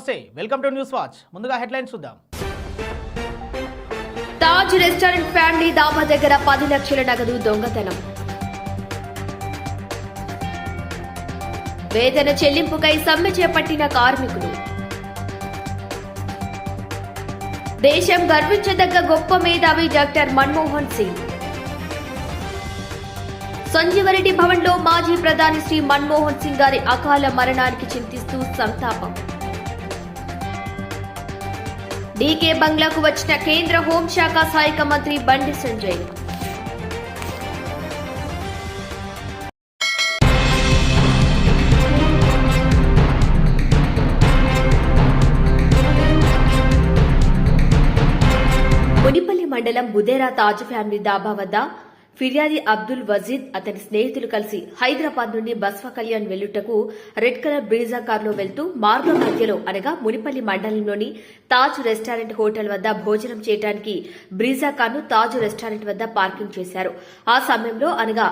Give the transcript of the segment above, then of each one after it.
Namaste welcome to News Watch. ముందుగా headlines చూద్దాం. Taj restaurant family dhaba దగ్గర పది లక్షల నగదు దొంగతనం. వేతన చెల్లింపుకై సమ్మె చేపట్టిన కార్మికులు. దేశం గర్వించదగ్గ గొప్ప మేధావి డాక్టర్ మన్మోహన్ సింగ్. సంజీవరెడ్డి భవన్లో మాజీ ప్రధాని శ్రీ మన్మోహన్ సింగ్ గారి అకాల మరణానికి చింతిస్తూ సంతాపం. డీకే బంగ్లాకు వచ్చిన కేంద్ర హోంశాఖ సహాయక మంత్రి బండి సంజయ్. మునిపల్లి మండలం బుదేరా తాజ్ ఫ్యామిలీ దాబా వద్ద ఫిర్యాది అబ్దుల్ వజీద్ అతని స్నేహితులు కలిసి హైదరాబాద్ నుండి బస్వా కళ్యాణ్ వెల్లుటకు రెడ్ కలర్ బ్రీజా కారులో వెళ్తూ మార్గ మధ్యలో అనగా మునిపల్లి మండలంలోని తాజ్ రెస్టారెంట్ హోటల్ వద్ద భోజనం చేయడానికి బ్రీజా కార్ను తాజ్ రెస్టారెంట్ వద్ద పార్కింగ్ చేశారు. ఆ సమయంలో అనగా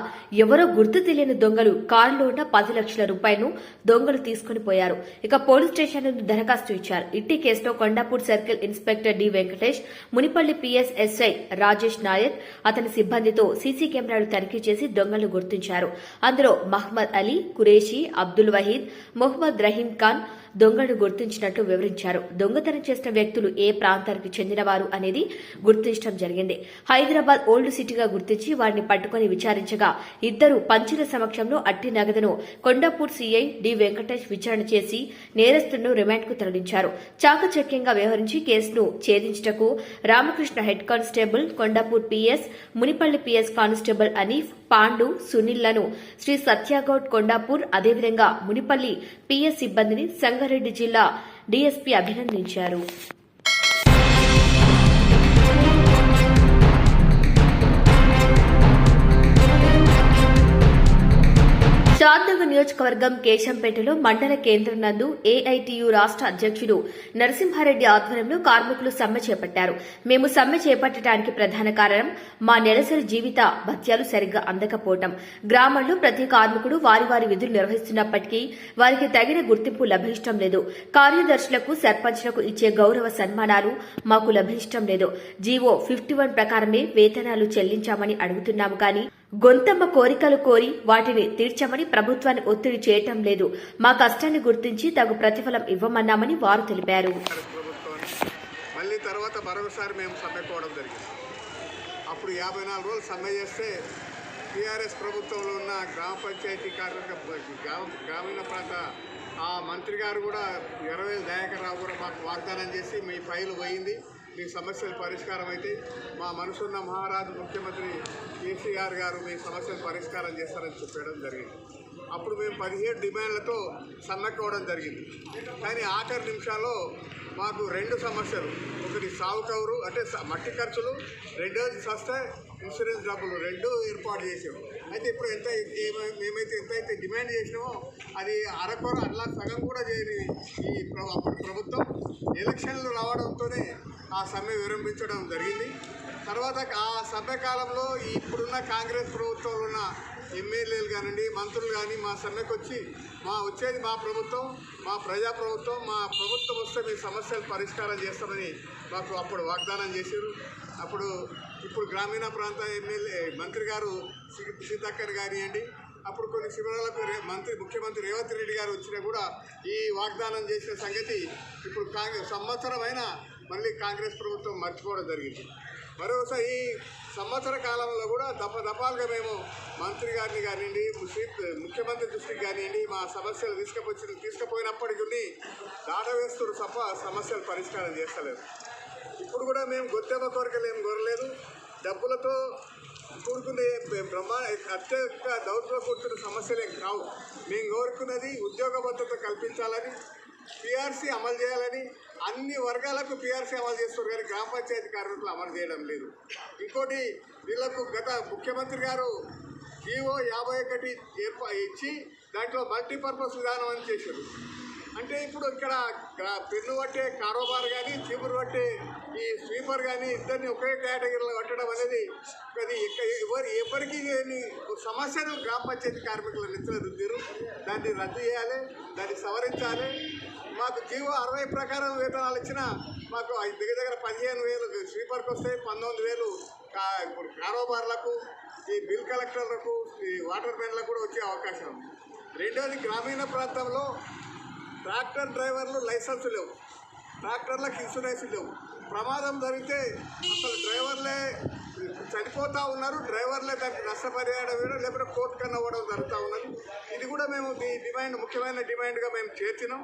ఎవరో గుర్తు తెలియని దొంగలు కారులో ఉన్న పది లక్షల రూపాయలను దొంగలు తీసుకుని పోయారు. ఇక పోలీస్ స్టేషన్ నుండి దరఖాస్తు ఇచ్చారు. ఇట్టి కేసులో Kondapur circle inspector D Venkatesh Munipalli PSSI Rajesh Nayak అతని సిబ్బందితో సీసీ కెమెరాలు తనిఖీ చేసి దొంగలను గుర్తించారు. అందులో మహ్మద్ అలీ ఖురేషీ అబ్దుల్ వహీద్ మొహమ్మద్ రహీం ఖాన్ దొంగను గుర్తించినట్టు వివరించారు. దొంగతనం చేసిన వ్యక్తులు ఏ ప్రాంతానికి చెందినవారు అనేది గుర్తించడం జరిగింది. హైదరాబాద్ ఓల్డ్ సిటీగా గుర్తించి వారిని పట్టుకుని విచారించగా ఇద్దరు పంచుల సమక్షంలో అట్టి నగదును కొండాపూర్ సీఐ డి వెంకటేష్ విచారణ చేసి నేరస్తులను రిమాండ్కు తరలించారు. చాకచక్యంగా వ్యవహరించి కేసును ఛేదించటకు Ramakrishna head constable Kondapur PS Munipalli PS constable Hanif Pandu సునీల్లను Shri Satyagoud Kondapur అదేవిధంగా మునిపల్లి పిఎస్ సిబ్బందిని సంగారెడ్డి జిల్లా డీఎస్పీ అభినందించారు. నియోజకవర్గం కేశంపేటలో మండల కేంద్రం నందు ఏఐటియు రాష్ట్ర అధ్యక్షుడు నరసింహారెడ్డి ఆధ్వర్యంలో కార్మికులు సమ్మె చేపట్టారు. మేము సమ్మె చేపట్టడానికి ప్రధాన కారణం మా నెలసరి జీవిత భత్యాలు సరిగ్గా అందకపోవటం. గ్రామంలో ప్రతి కార్మికుడు వారి వారి విధులు నిర్వహిస్తున్నప్పటికీ వారికి తగిన గుర్తింపు లభించడం లేదు. కార్యదర్శులకు సర్పంచ్లకు ఇచ్చే గౌరవ సన్మానాలు మాకు లభించడం లేదు. జీవో ఫిఫ్టీ వన్ ప్రకారమే వేతనాలు చెల్లించామని అడుగుతున్నాము కానీ గొంతమ్మ కోరికలు కోరి వాటిని తీర్చమని ప్రభుత్వాన్ని ఒత్తిడి చేయటం లేదు. మా కష్టాన్ని గుర్తించి తగు ప్రతిఫలం ఇవ్వమన్నామని వారు తెలిపారు. ప్రభుత్వాన్ని మళ్ళీ తర్వాత మరొకసారి మేము సమ్మె పోవడం జరిగింది. అప్పుడు యాభై నాలుగు రోజులు సమ్మె చేస్తే టీఆర్ఎస్ ప్రభుత్వంలో ఉన్న గ్రామ పంచాయతీ కార్యక్రమ గ్రామీణ ప్రాంత ఆ మంత్రి గారు కూడా ఇరవై దయాకర్ రావు కూడా మాకు వాగ్దానం చేసి మీ ఫైల్ పోయింది. మీ సమస్యలు పరిష్కారం అయితే మా మనసున్న మహారాజు ముఖ్యమంత్రి కేసీఆర్ గారు మీ సమస్యలు పరిష్కారం చేస్తారని చెప్పడం జరిగింది. అప్పుడు మేము పదిహేడు డిమాండ్లతో సన్నక్కవడం జరిగింది. కానీ ఆఖరి నిమిషాల్లో మాకు రెండు సమస్యలు. ఒకటి సాగు కవరు అంటే మట్టి ఖర్చులు రెండోది సస్తే ఇన్సూరెన్స్ డబ్బులు రెండు ఏర్పాటు చేసాము. అయితే ఇప్పుడు ఎంత ఏమై- మేమైతే ఎంతైతే డిమాండ్ చేసినామో అది అరకొర అట్లా సగం కూడా చేయని ఈ అప్పటి ప్రభుత్వం ఎలక్షన్లు రావడంతోనే ఆ సమ్మె విరంభించడం జరిగింది. తర్వాత ఆ సమ్మె కాలంలో ఇప్పుడున్న కాంగ్రెస్ ప్రభుత్వంలో ఉన్న ఎమ్మెల్యేలు కానివ్వండి మంత్రులు కానీ మా సమ్మెకు వచ్చి మా వచ్చేది మా ప్రభుత్వం మా ప్రజా ప్రభుత్వం మా ప్రభుత్వం వస్తే మీ సమస్యలు పరిష్కారం చేస్తామని మాకు అప్పుడు వాగ్దానం చేశారు. అప్పుడు ఇప్పుడు గ్రామీణ ప్రాంత ఎమ్మెల్యే మంత్రి గారు సీతక్కర్ కానివ్వండి అప్పుడు కొన్ని శిబిరాలకు మంత్రి ముఖ్యమంత్రి రేవంత్ రెడ్డి గారు వచ్చినా కూడా ఈ వాగ్దానం చేసిన సంగతి ఇప్పుడు కాంగ్రెస్ సంవత్సరం అయినా మళ్ళీ కాంగ్రెస్ ప్రభుత్వం మర్చిపోవడం జరిగింది. మరోసారి ఈ సంవత్సర కాలంలో కూడా దప దపాలుగా మేము మంత్రి గారిని కానివ్వండి ముఖ్యమంత్రి దృష్టికి కానివ్వండి మా సమస్యలు తీసుకుపోయి తీసుకుపోయినప్పటికీ దాడవేస్తున్న తప్ప సమస్యలు పరిష్కారం చేస్తలేదు. ఇప్పుడు కూడా మేము గొత్తెమ్మ కోరికలు ఏం కోరలేదు. డబ్బులతో కూడుకునే బ్రహ్మ అత్యధిక దౌర్లో కూర్చున్న సమస్యలే కావు. మేము కోరుకున్నది ఉద్యోగ భద్రత కల్పించాలని పిఆర్సీ అమలు చేయాలని అన్ని వర్గాలకు పిఆర్సీ అమలు చేస్తారు కానీ గ్రామ పంచాయతీ కార్మికులు అమలు చేయడం లేదు. ఇంకోటి వీళ్ళకు గత ముఖ్యమంత్రి గారు జీవో యాభై ఒకటి ఏర్పా ఇచ్చి దాంట్లో మల్టీపర్పస్ విధానం అని చేశారు. అంటే ఇప్పుడు ఇక్కడ పెన్ను పట్టే కారోబార్ కానీ చీపురు పట్టే ఈ స్వీపర్ కానీ ఇద్దరిని ఒకే కేటగిరీలో కట్టడం అనేది అది ఎక్క- ఎవరు ఎవరికి ఒక సమస్యను గ్రామ పంచాయతీ కార్మికుల నెత్తిన దాన్ని రద్దు చేయాలి దాన్ని సవరించాలి. మాకు జీవో అరవై ప్రకారం వేతనాలు ఇచ్చినా మాకు దగ్గర దగ్గర పదిహేను వేలు స్వీపర్కి వస్తే పంతొమ్మిది వేలు ఇప్పుడు కారోబార్లకు ఈ బిల్ కలెక్టర్లకు ఈ వాటర్ మెన్లకు కూడా వచ్చే అవకాశం ఉంది. రెండోది గ్రామీణ ప్రాంతంలో ట్రాక్టర్ డ్రైవర్లు లైసెన్స్ లేవు. ట్రాక్టర్లకు ఇన్సూరెన్స్ లేవు. ప్రమాదం జరిగితే అసలు డ్రైవర్లే చనిపోతూ ఉన్నారు. డ్రైవర్లే దానికి నష్టపరిహారం ఇవ్వడం లేకపోతే కోర్టు కన్నా ఇవ్వడం జరుగుతూ ఉన్నది. ఇది కూడా మేము ఈ డిమాండ్ ముఖ్యమైన డిమాండ్గా మేము చేర్చినాం.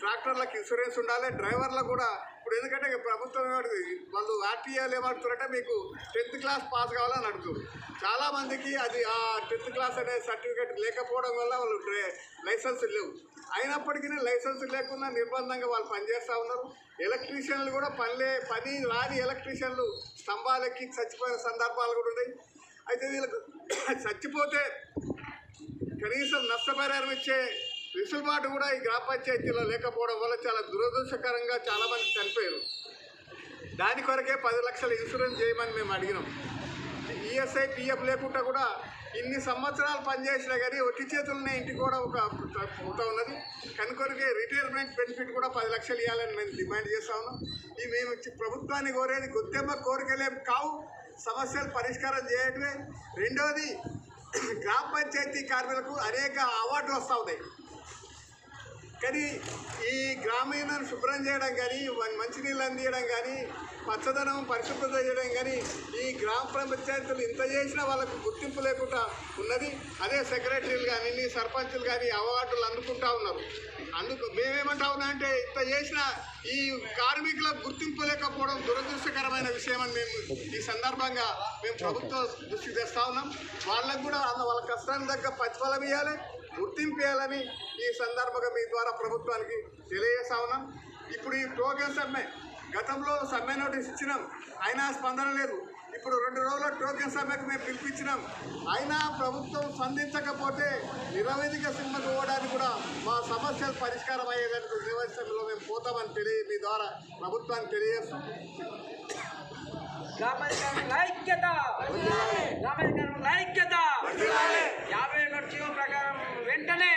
ట్రాక్టర్లకు ఇన్సూరెన్స్ ఉండాలి. డ్రైవర్లకు కూడా ఇప్పుడు ఎందుకంటే ప్రభుత్వం ఏమడుతుంది వాళ్ళు ఆర్టీఏలు ఏమడుతున్నారంటే మీకు టెన్త్ క్లాస్ పాస్ కావాలని అడుగుతారు చాలామందికి అది ఆ టెన్త్ క్లాస్ అనే సర్టిఫికేట్ లేకపోవడం వల్ల వాళ్ళు డ్రై లైసెన్స్ లేవు. అయినప్పటికీ లైసెన్స్ లేకుండా నిర్బంధంగా వాళ్ళు పనిచేస్తూ ఉన్నారు. ఎలక్ట్రీషియన్లు కూడా పనిలే పని రాని ఎలక్ట్రీషియన్లు స్తంభాలెక్కి చచ్చిపోయిన సందర్భాలు కూడా ఉన్నాయి. అయితే వీళ్ళకు చచ్చిపోతే కనీసం నష్టపరిహారం ఇచ్చే వెసులుబాటు కూడా ఈ గ్రామ పంచాయతీలో లేకపోవడం వల్ల చాలా దురదృష్టకరంగా చాలామంది చనిపోయారు. దాని కొరకే పది లక్షల ఇన్సూరెన్స్ చేయమని మేము అడిగినాం. ఈఎస్ఐ పిఎఫ్ లేకుండా కూడా ఇన్ని సంవత్సరాలు పనిచేసినా కానీ ఒట్టి చేతులనే ఇంటికి కూడా ఒక అవుతా ఉన్నది. కనుకొరికే రిటైర్మెంట్ బెనిఫిట్ కూడా పది లక్షలు ఇవ్వాలని మేము డిమాండ్ చేస్తా ఉన్నాం. ఈ మేము ప్రభుత్వాన్ని కోరేది గుత్తెమ్మ కోరికలేం కావు. సమస్యలు పరిష్కారం చేయటమే. రెండవది గ్రామ పంచాయతీ కార్మికులకు అనేక అవార్డులు వస్తూ ఉన్నాయి. కానీ ఈ గ్రామీణను శుభ్రం చేయడం కానీ వన్- మంచినీళ్ళు అందియడం కానీ పచ్చదనం పరిశుభ్రత చేయడం కానీ ఈ గ్రామ పంచాయతీలు ఇంత చేసినా వాళ్ళకు గుర్తింపు లేకుండా ఉన్నది. అదే సెక్రటరీలు కానీ సర్పంచులు కానీ అవార్డులు అందుకుంటా ఉన్నారు. అందుకు మేమేమంటా ఉన్నా అంటే ఇంత చేసిన ఈ కార్మికులకు గుర్తింపు లేకపోవడం దురదృష్టకరమైన విషయం అని మేము ఈ సందర్భంగా మేము ప్రభుత్వం దృష్టికి తెస్తా ఉన్నాం. వాళ్ళకు కూడా వాళ్ళ వాళ్ళ కష్టానికి తగ్గ ప్రతిఫలం ఇవ్వాలి గుర్తింపేయాలని ఈ సందర్భంగా మీ ద్వారా ప్రభుత్వానికి తెలియజేస్తా ఉన్నాం. ఇప్పుడు ఈ టోకెన్ సమ్మె గతంలో సమ్మె నోటీస్ ఇచ్చినాం. అయినా స్పందన లేదు. ఇప్పుడు రెండు రోజుల టోకెన్ సమ్మెకు మేము పిలిపించినాం. అయినా ప్రభుత్వం స్పందించకపోతే నిరవేదిక సినిమాకు పోవడానికి కూడా మా సమస్యలు పరిష్కారం అయ్యేదానికి నిరవధిక మేము పోతామని తెలియ మీ ద్వారా ప్రభుత్వానికి తెలియజేస్తాం గ్రామాధికారుల ఐక్యత! గ్రామాధికారుల ఐక్యత! యాభై ఒకటి జీవో ప్రకారం వెంటనే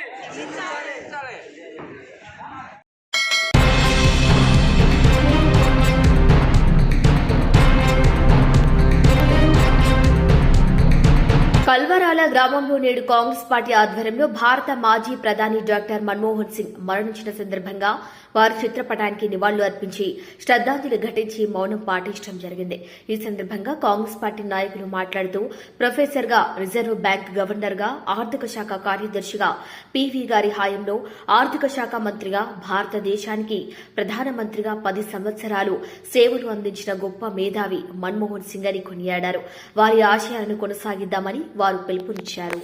ఇచ్చాలి. గ్రామంలో నేడు కాంగ్రెస్ పార్టీ ఆధ్వర్యంలో భారత మాజీ ప్రధాని డాక్టర్ మన్మోహన్ సింగ్ మరణించిన సందర్భంగా వారి చిత్రపటానికి నివాళులు అర్పించి శ్రద్దాంజలి ఘటించి మౌనం పాటించడం జరిగింది ఈ సందర్భంగా కాంగ్రెస్ పార్టీ నాయకులు మాట్లాడుతూ ప్రొఫెసర్గా రిజర్వ్ బ్యాంక్ గవర్నర్గా ఆర్థిక శాఖ కార్యదర్శిగా పీవీ గారి హాయంలో ఆర్థిక శాఖ మంత్రిగా భారతదేశానికి ప్రధానమంత్రిగా పది సంవత్సరాలు సేవలు అందించిన గొప్ప మేధావి మన్మోహన్ సింగ్ అని కొనియాడారు వారి ఆశయాలను కొనసాగిద్దామని వారు పిలుపునిచ్చారు.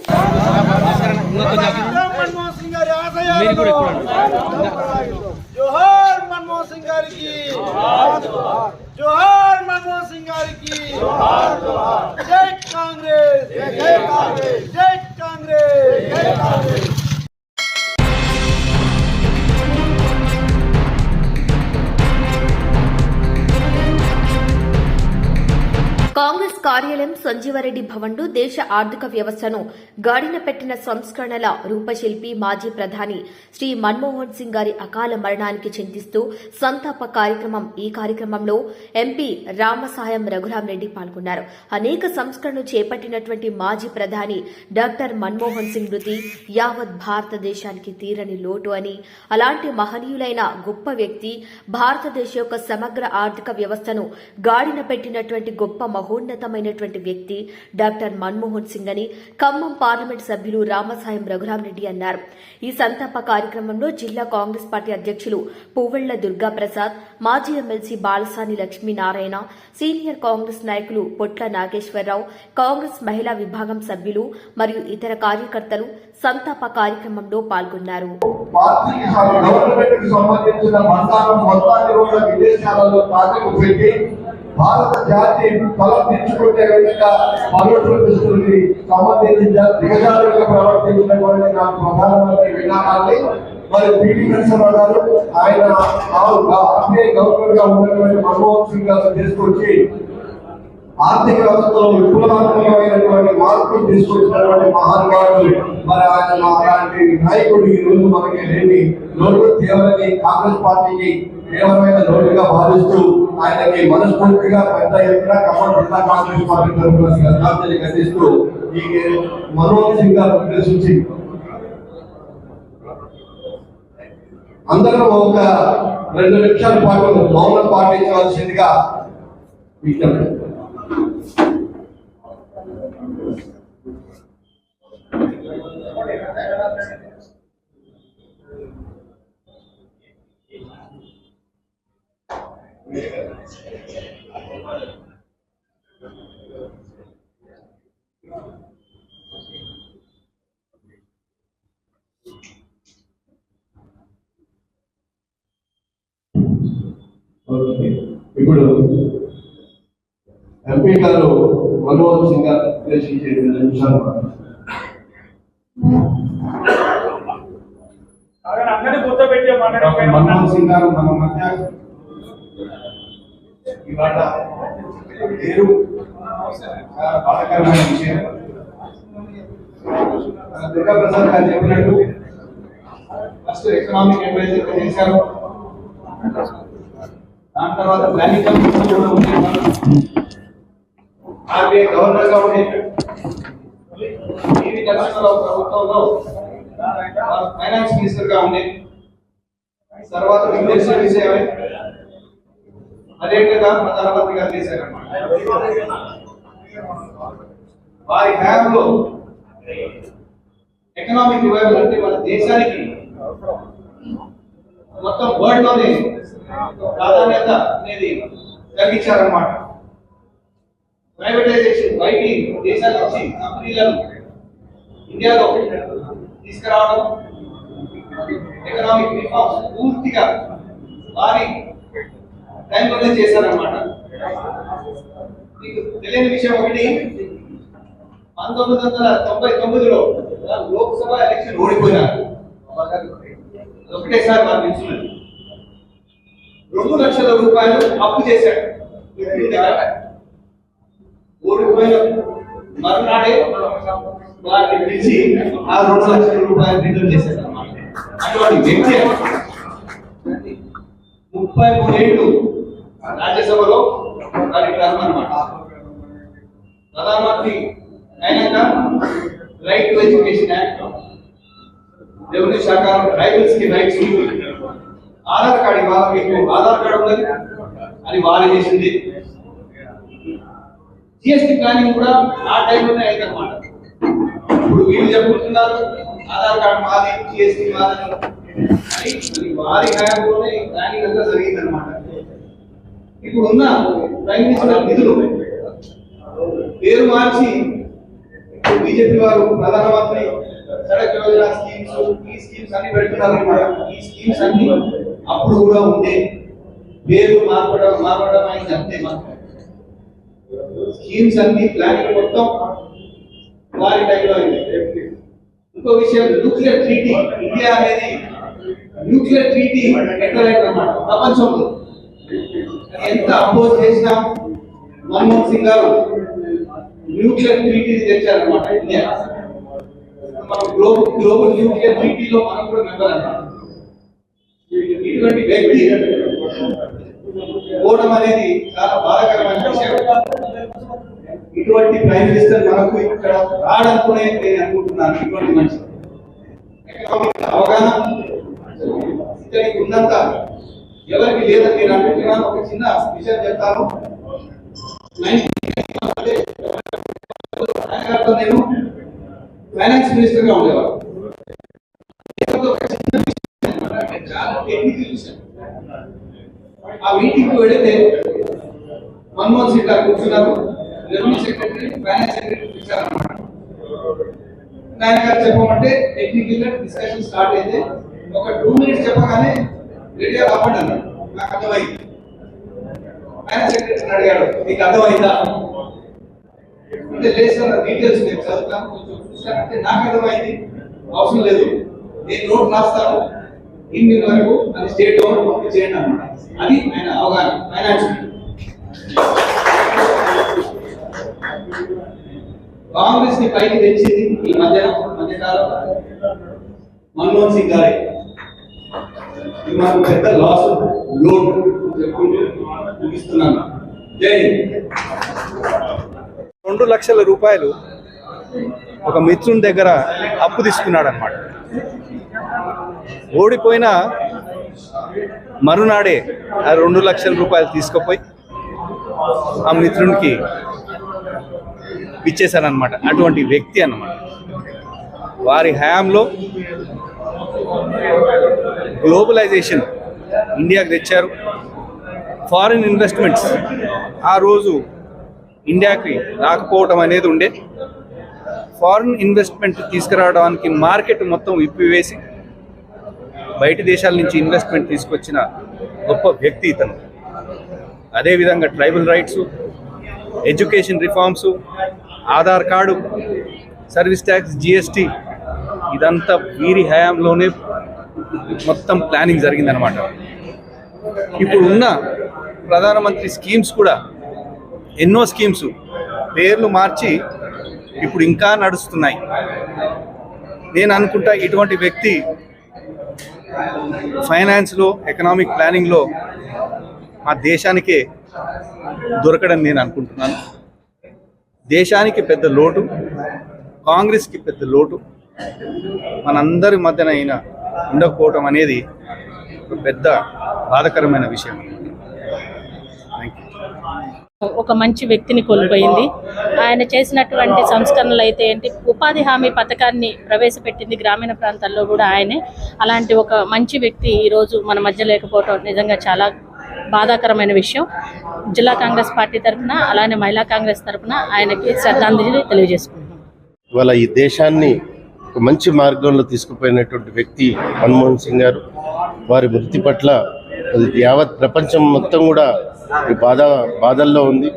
మన్మోహన్ సింగ్ గారి ఆశయాలను జోహార్ మన్మోహన్ సింగ్ గారికి. జోహార్ మన్మోహన్ సింగ్ గారికి. జై కాంగ్రెస్. జై కాంగ్రెస్. జై కాంగ్రెస్. కార్యాలయం సంజీవరెడ్డి భవన్లో దేశ ఆర్థిక వ్యవస్థను గాడిన పెట్టిన సంస్కరణల రూపశిల్పి మాజీ ప్రధాని శ్రీ మన్మోహన్ సింగ్ గారి అకాల మరణానికి చింతిస్తూ సంతాప కార్యక్రమం ఈ కార్యక్రమంలో ఎంపీ రామసాయం రఘురాం రెడ్డి పాల్గొన్నారు. అనేక సంస్కరణలు చేపట్టినటువంటి మాజీ ప్రధాని డాక్టర్ మన్మోహన్ సింగ్ మృతి యావత్ భారతదేశానికి తీరని లోటు అని అలాంటి మహనీయులైన గొప్ప వ్యక్తి భారతదేశ యొక్క సమగ్ర ఆర్థిక వ్యవస్థను గాడిన పెట్టినటువంటి గొప్ప మహోన్నతమైన మహోన్నతమైనటువంటి వ్యక్తి డాక్టర్ మన్మోహన్ సింగ్ అని ఖమ్మం పార్లమెంట్ సభ్యులు రామసాయం రఘురామరెడ్డి అన్నారు. ఈ సంతాప కార్యక్రమంలో జిల్లా కాంగ్రెస్ పార్టీ అధ్యక్షులు పువ్వెళ్ళ దుర్గాప్రసాద్ మాజీ ఎమ్మెల్సీ బాలసాని లక్ష్మీనారాయణ సీనియర్ కాంగ్రెస్ నాయకులు పొట్ల నాగేశ్వరరావు కాంగ్రెస్ మహిళా విభాగం సభ్యులు మరియు ఇతర కార్యకర్తలు సంతాప కార్యక్రమంలో పాల్గొన్నారు. గవర్నమెంట్ సంబంధించిన మొత్తాన్ని కూడా విదేశాలలో తాకట్టు పెట్టి భారత జాతి తలదించుకునే విధంగా పర్యటనకి సంబంధించిన దిగజారులుగా ప్రవర్తించినటువంటి నాకు ప్రధానమంత్రి విధానాన్ని మరి పిడి నరసింహరావు గారు ఆయన ఆర్బీఐ గవర్నర్గా ఉన్నటువంటి మన్మోహన్ సింగ్ గారు తీసుకొచ్చి ఆర్థిక వ్యవస్థలో విప్లవాత్మకమైనటువంటి మార్పులు తీసుకొచ్చినటువంటి మహానుభావులు. మరి ఆయన అలాంటి నాయకుడు ఈ రోజు మనకి లేని లోటు తీవ్రని కాంగ్రెస్ పార్టీకి తీవ్రమైన లోటుగా భావిస్తూ ఆయనకి మనస్ఫూర్తిగా పెద్ద ఎత్తున ఖమ్మం జిల్లా కాంగ్రెస్ పార్టీ తరఫున శ్రద్ధాంజలి ఘటిస్తూ ఈ మనోజ్ సింగ్ గారు ఉద్దేశించి అందరూ ఒక రెండు నిమిషాల పాటు మౌనం పాటించవలసిందిగా విజ్ఞప్తి ఓకే. ఇప్పుడు ఎంపీ గారు మన్మోహన్ సింగ్ గారు ఉద్దేశించి నిమిషాలు మన్మోహన్ సింగ్ గారు మన మధ్య ఇవాళ లేరు చాలా బాధాకరమైన విషయం. మన దుర్గా ప్రసాద్ గారు చెప్పినట్టు ఫస్ట్ ఎకనామిక్ అడ్వైజర్ చేశారు. దాని తర్వాత ప్లానింగ్ కమిషన్ కూడా ఉండేవారు ఆర్బీఐ గవర్నర్గా ఉండేవారు టీవీ నరసింహరావు ప్రభుత్వంలో ఫైనాన్స్ మినిస్టర్గా ఉండే తర్వాత విదేశీ విషయమే అదేవిధంగా ప్రధానమంత్రి గారు చేశారన్నమాట. వారి హయాంలో ఎకనామిక్ రివైవల్ అంటే మన దేశానికి మొత్తం వరల్డ్లోనే ప్రాధాన్యత అనేది కలిగించారన్నమాట. ప్రైవేటైజేషన్ బయటి దేశాల నుంచి కంపెనీలను ఇండియాలో తీసుకురావడం ఎకనామిక్ రిఫార్మ్స్ పూర్తిగా వారి టైంలోనే చేశారన్నమాట. మీకు తెలియని విషయం ఒకటి. పంతొమ్మిది వందల తొంభై తొమ్మిదిలో లోక్సభ ఎలక్షన్ ఓడిపోయినారు. ఒకటేసారి వారు నిల్చున్నారు రెండు లక్షల రూపాయలు అప్పు చేశాడు. ఓడిపోయిన మరునాడే వారిని పిలిచి ఆ రెండు లక్షల రూపాయలు రిటర్న్ చేశాడు అన్నమాట అటువంటి వ్యక్తి ముప్పై మూడేళ్ళు రాజ్యసభలో కార్యక్రమం అనమాట ప్రధానమంత్రి అయినాక right to education act. Revenue శాఖ ట్రైబల్స్కి రైట్స్ ఆధార్ కార్డు ఇవాళ మీకు ఆధార్ కార్డు ఉన్నది. అది వారి చేసింది. జిఎస్టి ప్లానింగ్ కూడా ఆ టైంలోనే అయింది అనమాట ఇప్పుడు వీళ్ళు చెప్పుకుంటున్నారు ఆధార్ కార్డు మాది జిఎస్టి మాది అని వారి హయాంలోనే ప్లానింగ్ అంతా జరిగింది అనమాట ఇప్పుడు ఉన్న ప్రైమ్ మినిస్టర్ నిధులు పేరు మార్చి బీజేపీ వారు ప్రధానమంత్రి సడక్ యోజన స్కీమ్స్ ఈ స్కీమ్స్ అన్ని పెడుతున్నారు ఈ స్కీమ్స్ అన్ని అప్పుడు కూడా ఉండే పేరు మార్పడం మార్పడం అయింది అంతే మాత్రం స్కీమ్స్ అన్ని ప్లానింగ్ మొత్తం వారి టైంలో అయింది. ఇంకో విషయం న్యూక్లియర్ ట్రీటీ. ఇండియా అనేది న్యూక్లియర్ ట్రీటీ ఎక్కడ అన్నమాట ప్రపంచంలో. ఎంత అపోజ్ చేసినా మన్మోహన్ సింగ్ గారు న్యూక్లియర్ ట్రీటీ తెచ్చారనమాట ఇండియా. మనం గ్లోబల్ గ్లోబల్ న్యూక్లియర్ ట్రీటీలో మనం కూడా మెంబర్ అన్నమాట ఇటువంటి వ్యక్తి పోవడం అనేది చాలా బాధాకరమైన విషయం. ఇటువంటి ప్రైమ్ మినిస్టర్ మనకు ఇక్కడ రాడనుకునే నేను అనుకుంటున్నాను ఇటువంటి మనిషి. అవగాహన ఇతనికి ఉన్నంత ఎవరికి లేదని నేను అనుకుంటున్నాను ఒక చిన్న విషయం చెప్తాను. 19 నేను ఫైనాన్స్ మినిస్టర్గా ఉండేవాడు ఒక చిన్న విషయం అన్నమాట. చాలా టెక్నికల్ విషయం. ఆ మీటింగ్ వెళితే మన్మోహన్ సింగ్ గారు కూర్చున్నారు. రెవెన్యూ సెక్రటరీ ఫైనాన్స్ సెక్రటరీ కూర్చారన్నమాట ఆయన గారు చెప్పమంటే టెక్నికల్గా డిస్కషన్ స్టార్ట్ అయితే ఒక టూ మినిట్స్ చెప్పగానే రెడీ అవ్వండి అన్నాడు. నాకు అర్థమైంది. ఫైనాన్స్ సెక్రటరీ అడిగాడు నీకు అర్థమైందా? అంటే లేదు డీటెయిల్స్ నేను చదువుతాను కొంచెం చూసానంటే నాకు అర్థమైంది. అవసరం లేదు. నేను నోట్ రాస్తాను. ఇన్ని వరకు అది స్టేట్ గవర్నమెంట్ పంపిణీ చేయండి అది ఆయన అవగాహన ఫైనాన్స్. కాంగ్రెస్ని పైకి తెచ్చింది ఈ మధ్య మధ్యకాలం మన్మోహన్ సింగ్ గారే. ఇది మాకు పెద్ద లాస్ లోన్ చెప్పుకుంటూ ముగిస్తున్నాను జై రెండు లక్షల రూపాయలు ఒక మిత్రుని దగ్గర అప్పు తీసుకున్నాడు అనమాట ఓడిపోయిన మరునాడే ఆ రెండు లక్షల రూపాయలు తీసుకుపోయి ఆ మిత్రునికి ఇచ్చేశారనమాట అటువంటి వ్యక్తి అన్నమాట. వారి హయాంలో గ్లోబలైజేషన్ ఇండియాకి తెచ్చారు. ఫారిన్ ఇన్వెస్ట్మెంట్స్ ఆ రోజు ఇండియాకి రాకపోవడం అనేది ఉండే. ఫారిన్ ఇన్వెస్ట్మెంట్ తీసుకురావడానికి మార్కెట్ మొత్తం విప్పివేసి బయట దేశాల నుంచి ఇన్వెస్ట్మెంట్ తీసుకొచ్చిన గొప్ప వ్యక్తి ఇతను. అదేవిధంగా tribal rights education reforms Aadhaar card service tax GST ఇదంతా వీరి హయాంలోనే మొత్తం ప్లానింగ్ జరిగిందనమాట ఇప్పుడు ఉన్న ప్రధానమంత్రి స్కీమ్స్ కూడా ఎన్నో స్కీమ్స్ పేర్లు మార్చి ఇప్పుడు ఇంకా నడుస్తున్నాయి. నేను అనుకుంటా ఇటువంటి వ్యక్తి ఫైనాన్స్లో ఎకనామిక్ ప్లానింగ్లో మా దేశానికే దొరకడం నేను అనుకుంటున్నాను. దేశానికి పెద్ద లోటు కాంగ్రెస్కి పెద్ద లోటు మనందరి మధ్యన అయినా ఉండకపోవటం అనేది ఒక పెద్ద బాధకరమైన విషయం ఒక మంచి వ్యక్తిని కోల్పోయింది. ఆయన చేసినటువంటి సంస్కరణలు అయితే ఏంటి? ఉపాధి హామీ పథకాన్ని ప్రవేశపెట్టింది గ్రామీణ ప్రాంతాల్లో కూడా ఆయనే. అలాంటి ఒక మంచి వ్యక్తి ఈరోజు మన మధ్య లేకపోవడం నిజంగా చాలా బాధాకరమైన విషయం. జిల్లా కాంగ్రెస్ పార్టీ తరఫున అలానే మహిళా కాంగ్రెస్ తరఫున ఆయనకి శ్రద్ధాంజలి తెలియజేసుకుంటున్నాం. ఇవాళ ఈ దేశాన్ని ఒక మంచి మార్గంలో తీసుకుపోయినటువంటి వ్యక్తి మన్మోహన్ సింగ్ గారు. వారి మృతి పట్ల యావత్ ప్రపంచం మొత్తం కూడా ఈ బాధ బాధల్లో ఉంది.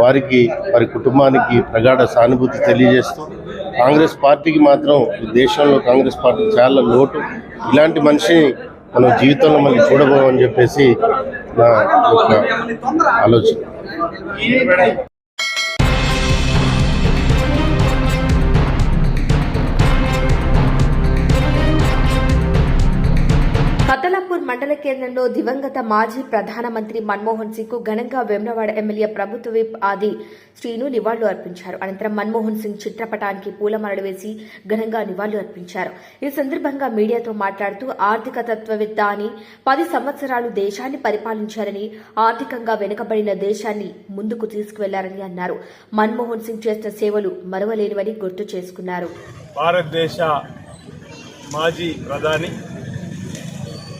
వారికి వారి కుటుంబానికి ప్రగాఢ సానుభూతి తెలియజేస్తూ కాంగ్రెస్ పార్టీకి మాత్రం ఈ దేశంలో కాంగ్రెస్ పార్టీ చాలా లోటు. ఇలాంటి మనిషిని మనం జీవితంలో మళ్ళీ చూడబోమని చెప్పేసి నా యొక్క ఆలోచన. మండల కేంద్రంలో దివంగత మాజీ ప్రధానమంత్రి మన్మోహన్ సింగ్కు ఘనంగా వేమనవాడ ఎమ్మెల్యే ప్రభుత్వ విప్ ఆది శ్రీను నివాళులు అర్పించారు. అనంతరం మన్మోహన్ సింగ్ చిత్రపటానికి పూలమాలలు వేసి ఘనంగా నివాళులు అర్పించారు. ఈ సందర్భంగా మీడియాతో మాట్లాడుతూ ఆర్థిక తత్వవేత్త అని పది సంవత్సరాలు దేశాన్ని పరిపాలించారని ఆర్థికంగా వెనుకబడిన దేశాన్ని ముందుకు తీసుకువెళ్ళారని అన్నారు. మన్మోహన్ సింగ్ చేసిన సేవలు మరవలేనివని గుర్తు చేసుకున్నారు. భారతదేశ మాజీ ప్రధాని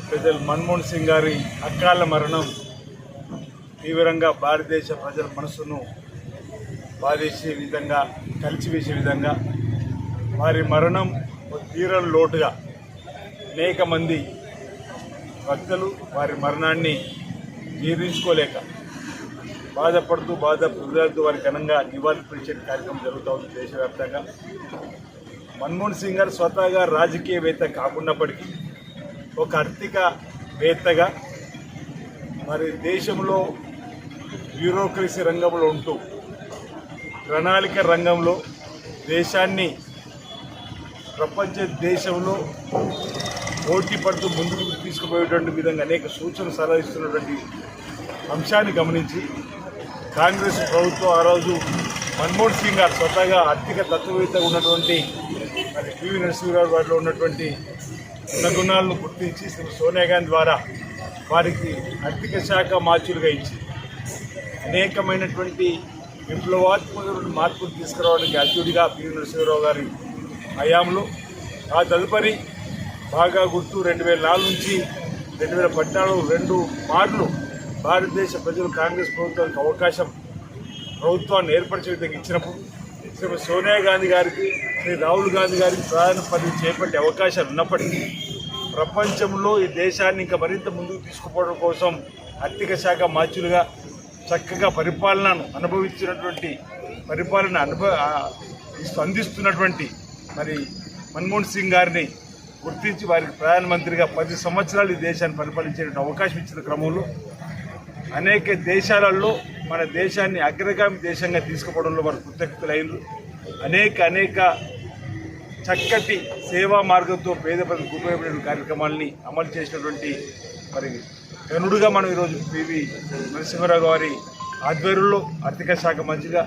పెద్దలు మన్మోహన్ సింగ్ గారి అకాల మరణం తీవ్రంగా భారతదేశ ప్రజల మనసును బాధేసే విధంగా కలిసివేసే విధంగా వారి మరణం ఒక తీరని లోటుగా అనేక మంది భక్తులు వారి మరణాన్ని జీర్ణించుకోలేక బాధపడుతూ బాధ హృదయాలతో వారి ఘనంగా నివాళులర్పించే కార్యక్రమం జరుగుతూ ఉంది దేశవ్యాప్తంగా. మన్మోహన్ సింగ్ గారు స్వతహాగా రాజకీయవేత్త కాకున్నప్పటికీ ఒక ఆర్థికవేత్తగా మరి దేశంలో బ్యూరోక్రసీ రంగంలో ఉంటూ ప్రణాళిక రంగంలో దేశాన్ని ప్రపంచ దేశంలో పోటీ పడుతూ ముందుకు తీసుకుపోయేటువంటి విధంగా అనేక సూచనలు సలహిస్తున్నటువంటి అంశాన్ని గమనించి కాంగ్రెస్ ప్రభుత్వం ఆ రోజు మన్మోహన్ సింగ్ గారు స్వతహాగా ఆర్థిక తత్వవేత్తగా ఉన్నటువంటి మరి పివి నరసింహరావు గారిలో ఉన్నటువంటి గుణగుణాలను గుర్తించి శ్రీ సోనియా గాంధీ ద్వారా వారికి ఆర్థిక శాఖ మార్చులుగా ఇచ్చి అనేకమైనటువంటి విప్లవాత్మకమైన మార్పులు తీసుకురావడానికి అధ్యుడిగా పివి నరసింహరావు గారి హయాంలో ఆ తదుపరి బాగా గుర్తు రెండు వేల నాలుగు నుంచి రెండు వేల పద్నాలుగు రెండు మార్లు భారతదేశ ప్రజలు కాంగ్రెస్ ప్రభుత్వానికి అవకాశం ప్రభుత్వాన్ని ఏర్పరిచే విధంగా ఇచ్చినప్పుడు శ్రీ సోనియా గాంధీ గారికి శ్రీ రాహుల్ గాంధీ గారికి ప్రధాన పదవి చేపట్టే అవకాశాలు ఉన్నప్పటికీ ప్రపంచంలో ఈ దేశాన్ని ఇంకా మరింత ముందుకు తీసుకుపోవడం కోసం ఆర్థిక శాఖ మార్చులుగా చక్కగా పరిపాలనను అనుభవించినటువంటి పరిపాలన అనుభవ అందిస్తున్నటువంటి మరి మన్మోహన్ సింగ్ గారిని గుర్తించి వారికి ప్రధానమంత్రిగా పది సంవత్సరాలు ఈ దేశాన్ని పరిపాలించే అవకాశం ఇచ్చిన క్రమంలో అనేక దేశాలలో మన దేశాన్ని అగ్రగామి దేశంగా తీసుకుపోవడంలో వారు కృతజ్ఞతలైనరు అనేక అనేక చక్కటి సేవా మార్గంతో పేద ప్రజలకు ఉపయోగపడే కార్యక్రమాలని అమలు చేసినటువంటి మరి గనుడుగా మనం ఈరోజు పివి నరసింహారావు గారి ఆధ్వర్యంలో ఆర్థిక శాఖ మంత్రిగా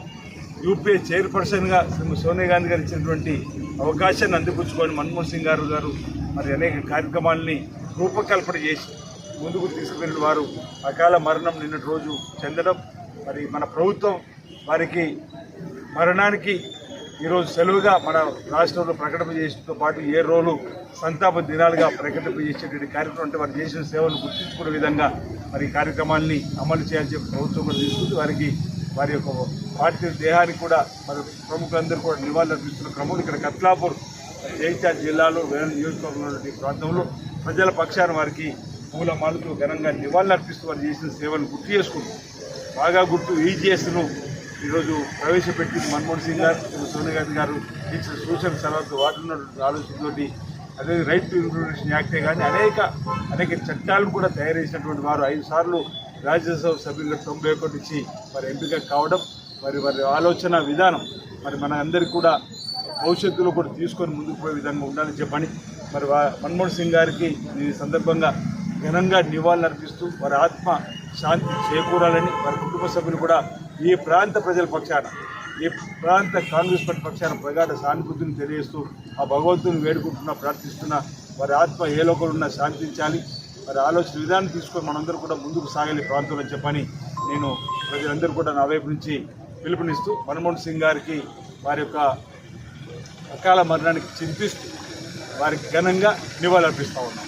యూపీఏ చైర్పర్సన్గా శ్రీమతి సోనియా గాంధీ గారు ఇచ్చినటువంటి అవకాశాన్ని అందిపుచ్చుకొని మన్మోహన్ సింగ్ గారు గారు మరి అనేక కార్యక్రమాలని రూపకల్పన చేసి ముందుకు తీసుకువెళ్ళిన వారు అకాల మరణం నిన్నటి రోజు చెందడం. మరి మన ప్రభుత్వం వారికి మరణానికి ఈరోజు సెలవుగా మన రాష్ట్రంలో ప్రకటన చేసడంతో పాటు ఏ రోజులు సంతాప దినాలుగా ప్రకటింపజేసేటువంటి కార్యక్రమం అంటే వారు చేసిన సేవలు గుర్తించుకునే విధంగా మరి కార్యక్రమాన్ని అమలు చేయాల్సి ప్రభుత్వం కూడా తీసుకుంది. వారికి వారి యొక్క పార్టీ దేహానికి కూడా మరి ప్రముఖులందరూ కూడా నివాళులర్పిస్తున్న క్రమంలో ఇక్కడ కత్లాపూర్ జైత్యాల జిల్లాలో వేల నియోజకవర్గంలో ప్రాంతంలో ప్రజల పక్షాన వారికి పూలమాలతో ఘనంగా నివాళులర్పిస్తూ వారు చేసిన సేవలు గుర్తు చేసుకుంటూ బాగా గుర్తు ఈజీఎస్ను ఈరోజు ప్రవేశపెట్టింది మన్మోహన్ సింగ్ గారు సోనియా గాంధీ గారు. ఇచ్చిన సూచన సలహాలతో వాటిలో ఆలోచనతోటి అదే రైట్ టు ఇన్ఫర్మేషన్ యాక్టే కానీ అనేక అనేక చట్టాలను కూడా తయారు చేసినటువంటి వారు ఐదు సార్లు రాజ్యసభ సభ్యులుగా తొంభై ఒకటి ఇచ్చి మరి ఎంపిక కావడం మరి వారి ఆలోచన విధానం మరి మన అందరికీ కూడా భవిష్యత్తులో కూడా తీసుకొని ముందుకు పోయే విధంగా ఉండాలని చెప్పని మరి మన్మోహన్ సింగ్ గారికి ఈ సందర్భంగా ఘనంగా నివాళులు అర్పిస్తూ వారి ఆత్మ శాంతి చేకూరాలని వారి కుటుంబ సభ్యులు కూడా ఈ ప్రాంత ప్రజల పక్షాన ఈ ప్రాంత కాంగ్రెస్ పార్టీ పక్షాన ప్రగాఢ సానుభూతిని తెలియజేస్తూ ఆ భగవంతుని వేడుకుంటున్నా ప్రార్థిస్తున్నా వారి ఆత్మ ఏ లోకంలో శాంతించాలి. వారి ఆలోచన విధానం తీసుకొని మనందరూ కూడా ముందుకు సాగాలి ప్రాంతంలో చెప్పని నేను ప్రజలందరూ కూడా నా వైపు నుంచి పిలుపునిస్తూ మన్మోహన్ సింగ్ గారికి వారి యొక్క అకాల మరణానికి చింతిస్తూ వారికి ఘనంగా నివాళులర్పిస్తూ ఉన్నాం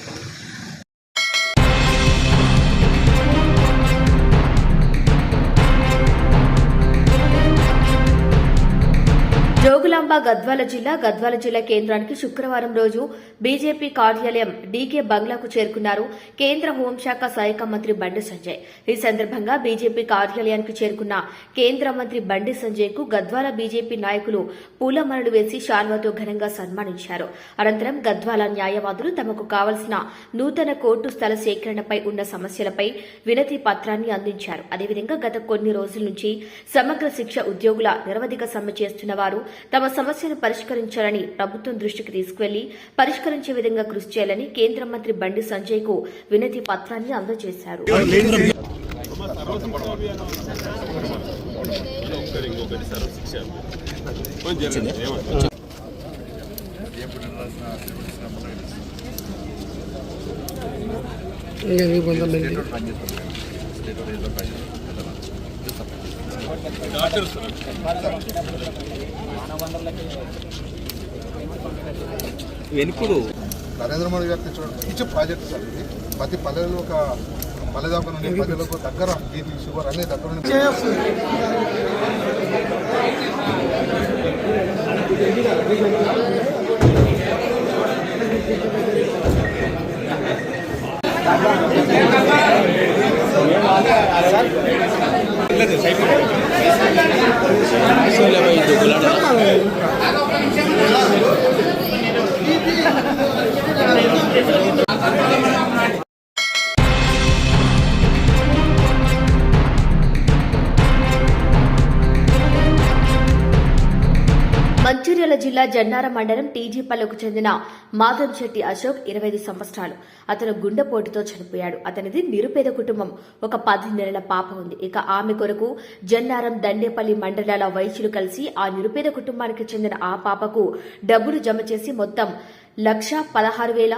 జోగులాంబ గద్వాల జిల్లా గద్వాల జిల్లా కేంద్రానికి శుక్రవారం రోజు బీజేపీ కార్యాలయం డీకే బంగ్లాకు చేరుకున్నారు కేంద్ర హోంశాఖ సహాయక మంత్రి బండి సంజయ్. ఈ సందర్భంగా బీజేపీ కార్యాలయానికి చేరుకున్న కేంద్ర మంత్రి బండి సంజయ్కు గద్వాల బీజేపీ నాయకులు పూలమరలు వేసి శాల్వాతో ఘనంగా సన్మానించారు. అనంతరం గద్వాల న్యాయవాదులు తమకు కావలసిన నూతన కోర్టు స్థల సేకరణపై ఉన్న సమస్యలపై వినతి పత్రాన్ని అందించారు. అదేవిధంగా గత కొన్ని రోజుల నుంచి సమగ్ర శిక్ష ఉద్యోగుల నిరవధిక సమ్మె చేస్తున్న వారు తమ సమస్యను పరిష్కరించాలని ప్రభుత్వం దృష్టికి తీసుకువెళ్ళి పరిష్కరించే విధంగా కృషి చేయాలని కేంద్ర మంత్రి బండి సంజయ్కు వినతి పత్రాన్ని అందజేశారు. నరేంద్ర మోడీ గారు తెచ్చిన మంచి ప్రాజెక్ట్ సార్ ఇది. ప్రతి పల్లెలో ఒక పల్లె దాకా నుండి ప్రజలకు దగ్గర బీపీ షుగర్ అన్ని దగ్గర నుండి మంచిర్యాల జిల్లా జన్నార మండలం టీజీపల్లికు చెందిన మాధవ్ శెట్టి అశోక్ ఇరవై ఐదు సంవత్సరాలు. అతను గుండెపోటుతో చనిపోయాడు. అతనిది నిరుపేద కుటుంబం. ఒక పది నెలల పాప ఉంది. ఇక ఆమె కొరకు జన్నారం దండేపల్లి మండలాల వైద్యులు కలిసి ఆ నిరుపేద కుటుంబానికి చెందిన ఆ పాపకు డబ్బులు జమ చేసి మొత్తం లక్ష పదహారు వేల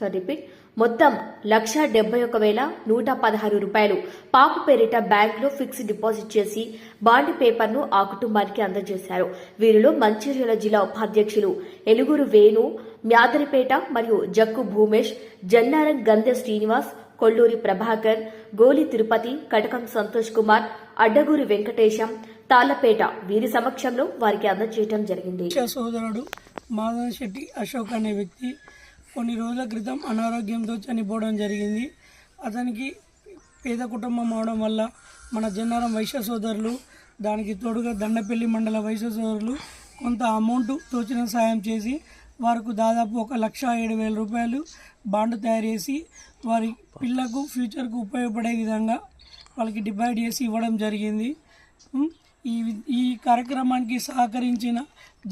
సారీ రిపీట్ మొత్తం లక్ష డెబ్బై ఒక వేల నూట పదహారు రూపాయలు. పాపు పేరిట బ్యాంకులో ఫిక్స్డ్ డిపాజిట్ చేసి బాండ్ పేపర్ను ఆ కుటుంబానికి అందజేశారు. వీరిలో మంచిర్యాల జిల్లా ఉపాధ్యక్షులు ఎలుగురు వేణు మ్యాదరిపేట మరియు జక్కు భూమేష్ జన్నారం గంధె శ్రీనివాస్ కొల్లూరి ప్రభాకర్ గోలి తిరుపతి కటకం సంతోష్ కుమార్ అడ్డగూరి వెంకటేశం తాళ్ళపేట వీరి సమక్షంలో వారికి అందజేయడం జరిగింది. సోదరుడు మాధవ శెట్టి అశోక్ అనే వ్యక్తి కొన్ని రోజుల క్రితం అనారోగ్యంతో చనిపోవడం జరిగింది. అతనికి పేద కుటుంబం అవడం వల్ల మన జన్నారం వైశ్య సోదరులు దానికి తోడుగా దండపల్లి మండల వైశ్య సోదరులు కొంత అమౌంట్ తోచిన సాయం చేసి వారికి దాదాపు ఒక లక్ష ఏడు వేల రూపాయలు బాండ్ తయారు చేసి వారి పిల్లకు ఫ్యూచర్కు ఉపయోగపడే విధంగా వాళ్ళకి డివైడ్ చేసి ఇవ్వడం జరిగింది. ఈ ఈ కార్యక్రమానికి సహకరించిన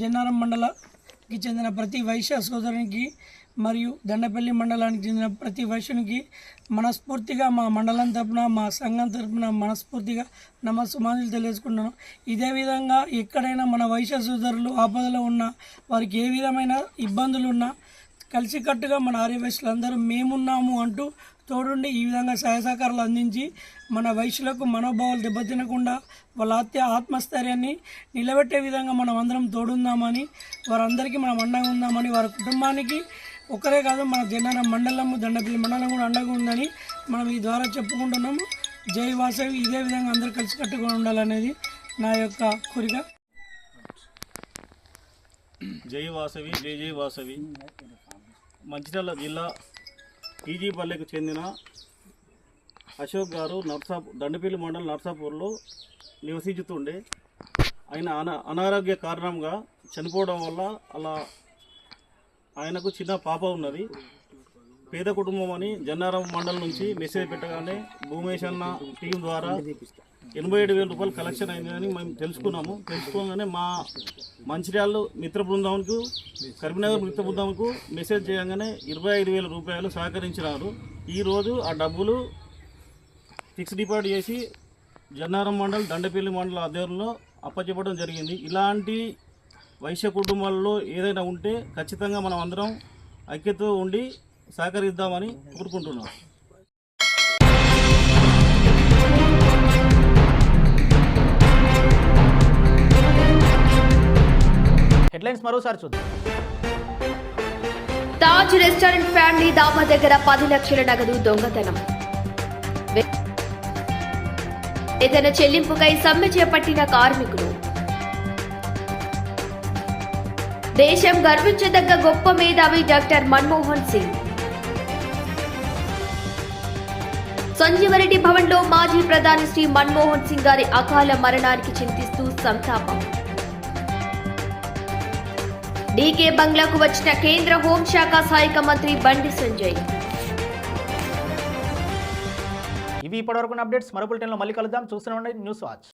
జన్నారం మండల కి చెందిన ప్రతి వైశ్య సోదరునికి మరియు దండపల్లి మండలానికి చెందిన ప్రతి వైశ్యునికి మనస్ఫూర్తిగా మా మండలం తరపున మా సంఘం తరపున మనస్ఫూర్తిగా నమస్సుమానులు తెలియజేసుకుంటున్నాను. ఇదే విధంగా ఎక్కడైనా మన వైశ్య సోదరులు ఆపదలో ఉన్నా వారికి ఏ విధమైన ఇబ్బందులు ఉన్నా కలిసికట్టుగా మన ఆర్యవేశ్యులందరూ మేమున్నాము అంటూ తోడుండి ఈ విధంగా సహాయ సహకారాలు అందించి మన వయసులకు మనోభావాలు దెబ్బతినకుండా వాళ్ళ ఆత్మ ఆత్మస్థైర్యాన్ని నిలబెట్టే విధంగా మనం అందరం తోడుందామని వారందరికీ మనం అండగా ఉందామని వారి కుటుంబానికి ఒకరే కాదు మన జనాల మండలము దండపల్లి మండలం కూడా అండగా ఉందని మనం ఈ ద్వారా చెప్పుకుంటున్నాము. జై వాసవి. ఇదే విధంగా అందరూ కట్టుకొని ఉండాలనేది నా యొక్క కోరిక. జై వాసవి. జై జై వాసవి. మంచిర్యాల జిల్లా టీజీపల్లెకు చెందిన అశోక్ గారు నర్సాపు దండపల్లి మండలం నర్సాపూర్లో నివసించుతుండే. ఆయన అనా అనారోగ్య కారణంగా చనిపోవడం వల్ల అలా ఆయనకు చిన్న పాప ఉన్నది. పేద కుటుంబం అని జన్నారం మండలం నుంచి మెసేజ్ పెట్టగానే భూమేష్ అన్న టీం ద్వారా ఎనభై ఏడు వేల రూపాయలు కలెక్షన్ అయిందని మేము తెలుసుకున్నాము. తెలుసుకోగానే మా మంచిర్యాల మిత్ర బృందంకు కరీంనగర్ మిత్ర బృందంకు మెసేజ్ చేయగానే ఇరవై ఐదు వేల రూపాయలు సహకరించినారు. ఈరోజు ఆ డబ్బులు ఫిక్స్ డిపాజిట్ చేసి జన్నారం మండల్ దండపల్లి మండల ఆధ్వర్యంలో అప్పచెప్పడం జరిగింది. ఇలాంటి వైశ్య కుటుంబాల్లో ఏదైనా ఉంటే ఖచ్చితంగా మనం అందరం ఐక్యతతో ఉండి సహకరిద్దామని కోరుకుంటున్నాం. హెడ్లైన్స్ మరోసారి చూద్దాం. తాజ్ రెస్టారెంట్ ఫ్యామిలీ దాబా దగ్గర పది లక్షల నగదు దొంగతనం. వేతన చెల్లింపుకై సమ్మె చేపట్టిన కార్మికులు. దేశం గర్వించదగ్గ గొప్ప మేధావి డాక్టర్ మన్మోహన్ సింగ్. సంజీవరెడ్డి భవన్లో మాజీ ప్రధాని శ్రీ మన్మోహన్ సింగ్ గారి అకాల మరణానికి చింతిస్తూ సంతాపం. డీకే బంగ్లాకు వచ్చిన కేంద్ర హోంశాఖ సహాయక మంత్రి బండి సంజయ్. ఇవి ఇప్పటివరకు అప్డేట్స్. మరో బులెటిన్లో మళ్ళీ కలుద్దాం. చూస్తూనే ఉండండి. News Watch.